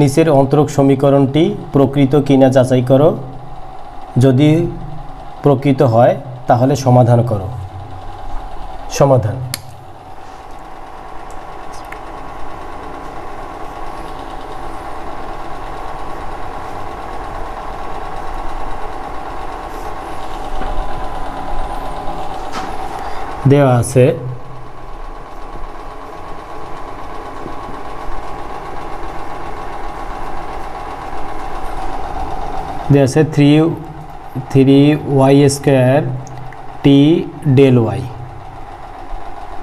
নিচের অন্তরক সমীকরণটি প্রকৃত কিনা যাচাই করো। যদি প্রকৃত হয়, তাহলে সমাধান করো। সমাধান। দেওয়া আছে দেওয়া আছে three three y square t del y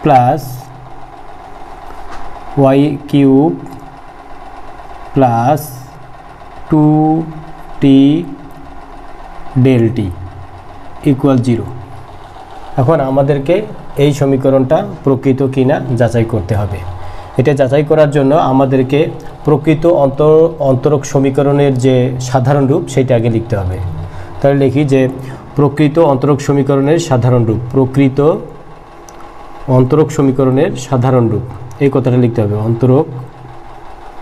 plus y cube plus two t del t equal zero এখন আমাদেরকে এই সমীকরণটা প্রকৃত কিনা যাচাই করতে হবে। এটা যাচাই করার জন্য আমাদেরকে প্রকৃত অন্তর, অন্তরক সমীকরণের যে সাধারণ রূপ সেটা আগে লিখতে হবে। তাহলে লিখি যে প্রকৃত অন্তরক সমীকরণের সাধারণ রূপ, প্রকৃত অন্তরক সমীকরণের সাধারণ রূপ। এই কথাটা লিখতে হবে, অন্তরক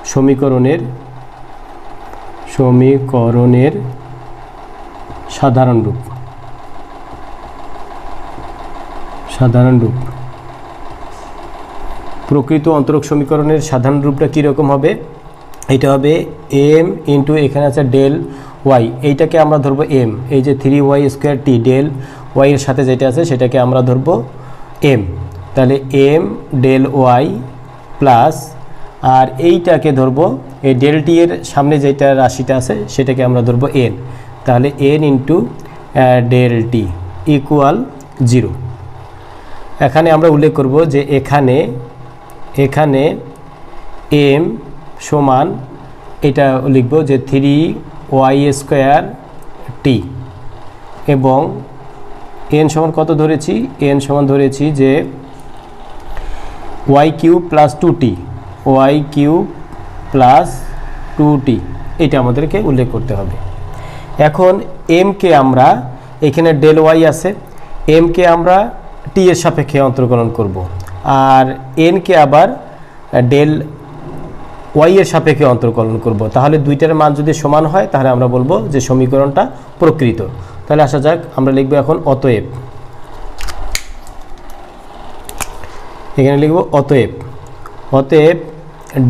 সমীকরণের সমীকরণের সাধারণ রূপ। সাধারণ রূপ। প্রকৃত অন্তরক সমীকরণের সাধারণ রূপটা কীরকম হবে? এটা হবে এম ইন্টু এখানে আছে ডেল ওয়াই এইটাকে আমরা ধরবো এম এই যে three y square t del ওয়াইয়ের সাথে যেটা আছে সেটাকে আমরা ধরবো এম তাহলে এম ডেল ওয়াই প্লাস আর এইটাকে ধরবো, এই ডেল টি এর সামনে যেটা রাশিটা আছে সেটাকে আমরা ধরবো এন তাহলে n into del t equal zero এখানে আমরা উল্লেখ করব যে এখানে এখানে এম সমান, এটা লিখব যে থ্রি ওয়াই স্কোয়ার টি এবং এন সমান কত ধরেছি? এন সমান ধরেছি যে y cube plus two t y cube plus two t এটা আমাদেরকে উল্লেখ করতে হবে। এখন এমকে আমরা, এখানে ডেল ওয়াই আছে এমকে আমরা টি এর সাপেক্ষে অন্তর্কলন করব। আর এনকে আবার ডেল ওয়াই এর সাপেক্ষে অন্তর্কলন করব। তাহলে দুইটার মান যদি সমান হয়, তাহলে আমরা বলব যে সমীকরণটা প্রকৃত। তাহলে আসা যাক, আমরা লিখব এখন অতএব। এখানে লিখব অতএব। অতএব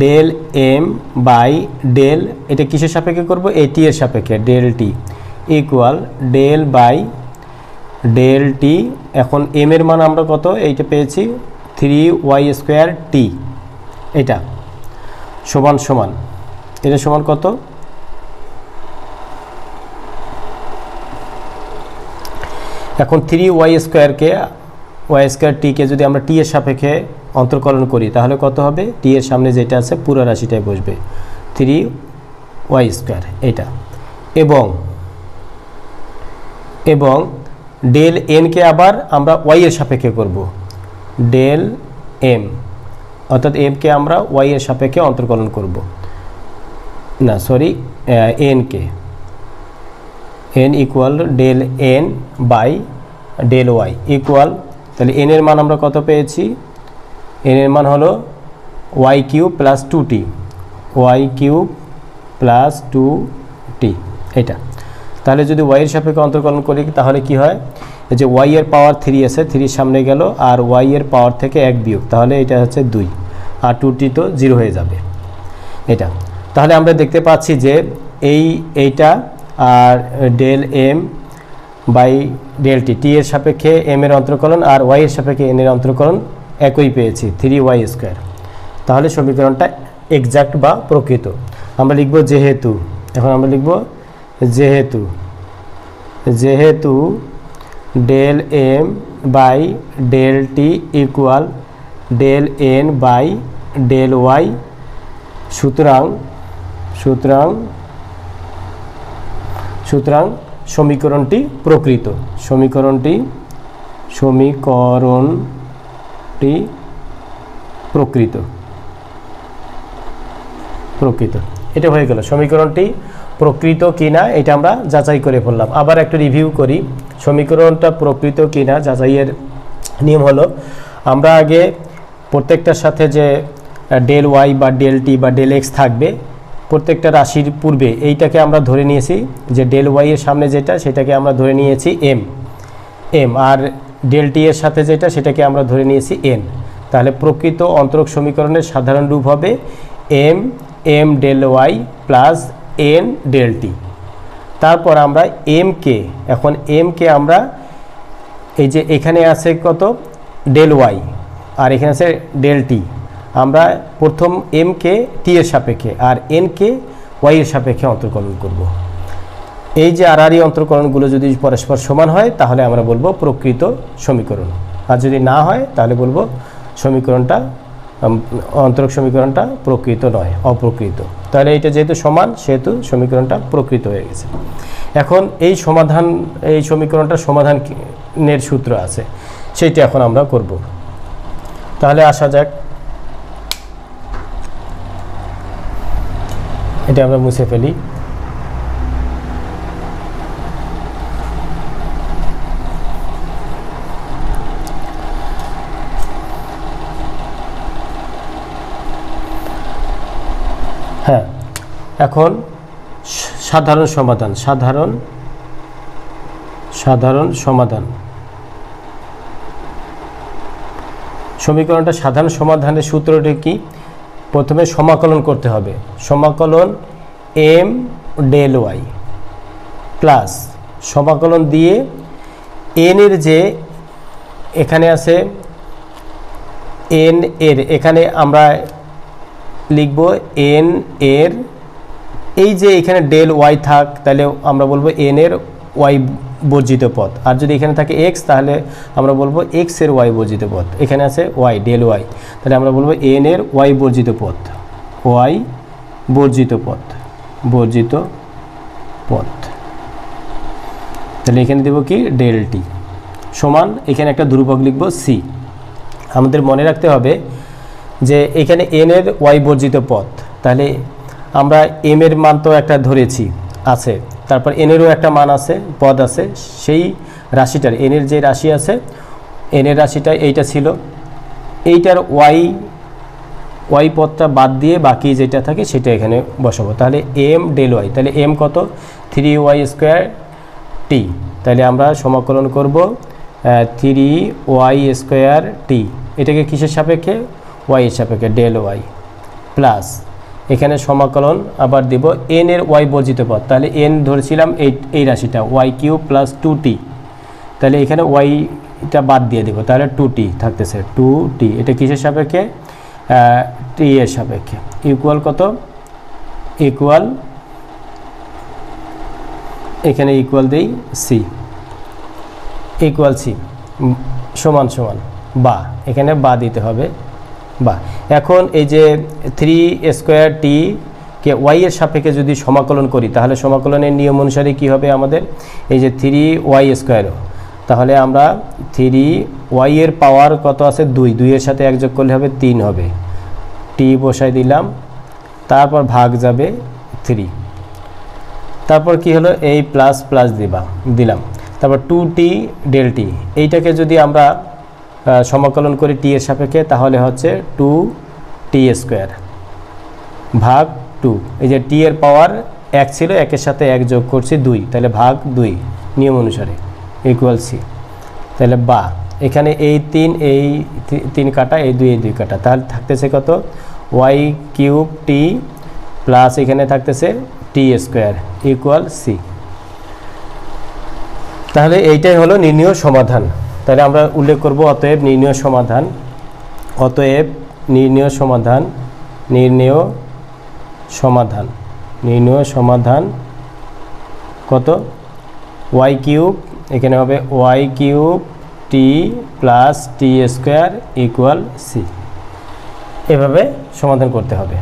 ডেল এম বাই ডেল এটা কিসের সাপেক্ষে করব? এটি এর সাপেক্ষে del t equal del by del t এখন এম এর মান আমরা কত? এইটা পেয়েছি থ্রি ওয়াই স্কোয়ার টি। এটা। সমান সমান। এটা সমান কত? এখন থ্রি ওয়াই স্কোয়ারকে, ওয়াই স্কোয়ার টিকে যদি আমরা টি এর সাপেক্ষে অন্তর্কলন করি, তাহলে কত হবে? টি এর সামনে যেটা আছে, পুরো রাশিটাই বসবে। থ্রি ওয়াই স্কোয়ার, এটা। এবং এবং ডেল এনকে আবার আমরা ওয়াই এর সাপেক্ষে করব। ডেল এম অর্থাৎ এমকে আমরা ওয়াই এর সাপেক্ষে অন্তর্কলন করব। না sorry NK n equal del n by del y equal তাহলে এন এর মান আমরা কত পেয়েছি? এন এর মান হলো y cube plus two t y cube plus two t এটা তাহলে যদি ওয়াইয়ের সাপেক্ষে অন্তর্কলন করি, তাহলে কি হয়? এই যে ওয়াই এর পাওয়ার থ্রি আছে থ্রির সামনে গেল আর ওয়াই এর পাওয়ার থেকে এক বিয়োগ, তাহলে এটা হচ্ছে দুই, আর টু টি তো জিরো হয়ে যাবে। এটা, তাহলে আমরা দেখতে পাচ্ছি যে এই এইটা আর del m by del t t এর সাপেক্ষে এম এর অন্তর্কলন আর ওয়াই এর সাপেক্ষে এন এর অন্তর্কলন একই পেয়েছি থ্রি ওয়াই স্কোয়ার তাহলে সমীকরণটা এক্সাক্ট বা প্রকৃত। আমরা লিখব যেহেতু, এখন আমরা লিখব যেহেতু যেহেতু del m by del t equal del n by del y সুতরাং সুতরাং সুতরাং সমীকরণটি প্রকৃত। সমীকরণটি সমীকরণটি প্রকৃত। প্রকৃত। এটা হয়ে গেল। সমীকরণটি প্রকৃত কিনা, এটা আমরা যাচাই করে ফেললাম। আবার একটা রিভিউ করি। সমীকরণটা প্রকৃত কিনা যাচাইয়ের নিয়ম হলো, আমরা আগে প্রত্যেকটার সাথে যে ডেল ওয়াই বা ডেল টি বা ডেল এক্স থাকবে, প্রত্যেকটা রাশির পূর্বে এইটাকে আমরা ধরে নিয়েছি, যে ডেল ওয়াই এর সামনে যেটা, সেটাকে আমরা ধরে নিয়েছি এম। এম আর ডেল টি এর সাথে যেটা, সেটাকে আমরা ধরে নিয়েছি এন। তাহলে প্রকৃত অন্তরক সমীকরণের সাধারণ রূপ হবে M M del Y plus N del T. তারপর আমরা এম কে এখন এম কে আমরা এই যে এখানে আছে কত? ডেল ওয়াই আর এখানে আছে ডেল টি আমরা প্রথম এম কে টি এর সাপেক্ষে আর এন কে ওয়াই এর সাপেক্ষে অন্তর্করণ করব। এই যে আড়াআড়ি অন্তর্করণগুলো যদি পরস্পর সমান হয়, তাহলে আমরা বলব প্রকৃত সমীকরণ। আর যদি না হয়, তাহলে বলব সমীকরণটা অন্তরক সমীকরণটা প্রকৃত নয়, অপ্রকৃত। তাহলে এটা যেহেতু সমান, সেহেতু সমীকরণটা প্রকৃত হয়ে গেছে। এখন এই সমাধান, এই সমীকরণটার সমাধানের সূত্র আছে সেইটা এখন আমরা করব। তাহলে আসা যাক। এটা আমরা মুছে ফেলি। হ্যাঁ। এখন সাধারণ সমাধান, সাধারণ সাধারণ সমাধান। সমীকরণটা সাধারণ সমাধানের সূত্রটি কি? প্রথমে সমাকলন করতে হবে। সমাকলন এম ডেল ওয়াই প্লাস সমাকলন দিয়ে এন এর যে এখানে আছে এন এর, এখানে আমরা লিখব এন এর, এই যে এখানে ডেল ওয়াই থাক, তাহলে আমরা বলব এন এর ওয়াই বর্জিত পথ। আর যদি এখানে থাকে এক্স তাহলে আমরা বলব এক্সের ওয়াই বর্জিত পথ। এখানে আছে ওয়াই ডেল ওয়াই তাহলে আমরা বলব এন এর ওয়াই বর্জিত পথ। ওয়াই বর্জিত পথ। বর্জিত পথ। তাহলে এখানে দেবো কি? ডেল টি সমান, এখানে একটা ধ্রুবক লিখব সি আমাদের মনে রাখতে হবে যে এখানে এন এর ওয়াই বর্জিত পথ। তাহলে আমরা এম এর মান তো একটা ধরেছি, আছে। তারপর এনেরও একটা মান আছে, পদ আছে। সেই রাশিটার এনের যে রাশি আছে এনের রাশিটা এইটা ছিল। এইটার ওয়াই ওয়াই পদটা বাদ দিয়ে বাকি যেটা থাকে সেটা এখানে বসাবো। তাহলে এম ডেল ওয়াই তাহলে এম কত? থ্রি ওয়াই স্কোয়ার টি তাহলে আমরা সমাকলন করব থ্রি ওয়াই স্কোয়ার টি এটাকে কিসের সাপেক্ষে? ওয়াই সাপেক্ষে ডেল ওয়াই প্লাস এখানে সমাকলন আবার দিব এন এর ওয়াই বর্জিত পদ। তাহলে এন ধরেছিলাম এই এই রাশিটা Y Q plus two T তাহলে এখানে ওয়াইটা বাদ দিয়ে দেবো। তাহলে টু টি থাকতেছে। টু টি এটা কিসের সাপেক্ষে? টি এর সাপেক্ষে। ইকুয়াল কত? ইকুয়াল এখানে ইকুয়াল দেই সি ইকুয়াল সি সমান সমান। বা, এখানে বা দিতে হবে। বা এখন এই যে থ্রি স্কোয়ার টি কে ওয়াই এর সাপেক্ষে যদি সমাকলন করি, তাহলে সমাকলনের নিয়ম অনুসারে কি হবে আমাদের? এই যে থ্রি ওয়াই স্কোয়ার তাহলে আমরা থ্রি ওয়াই এর পাওয়ার কত আছে? দুই। দুইয়ের সাথে এক যোগ করলে হবে তিন হবে। টি বসাই দিলাম। তারপর ভাগ যাবে থ্রি তারপর কি হলো? এই প্লাস প্লাস দিবা দিলাম। তারপর টু টি ডেল টি এইটাকে যদি আমরা সমাকলন করি টি এর সাপেক্ষে, তাহলে হচ্ছে টু টি স্কোয়ার ভাগ টু এই যে টি এর পাওয়ার এক ছিল, একের সাথে এক যোগ করছি দুই, তাহলে ভাগ দুই, নিয়ম অনুসারে ইকুয়াল সি তাহলে বা, এখানে এই তিন এই তিন কাটা, এই দুই এই দুই কাটা, তাহলে থাকতেছে কত? ওয়াই কিউব টি প্লাস এখানে থাকতেছে টি স্কোয়ার ইকুয়াল সি তাহলে এইটাই হলো নির্ণয় সমাধান। তাহলে আমরা উল্লেখ করব অতএব নির্ণয় সমাধান, অতএব নির্ণয় সমাধান নির্ণয় সমাধান নির্ণয় সমাধান কত? ওয়াই কিউব এখানে হবে Y cube T plus T square equal C এভাবে সমাধান করতে হবে।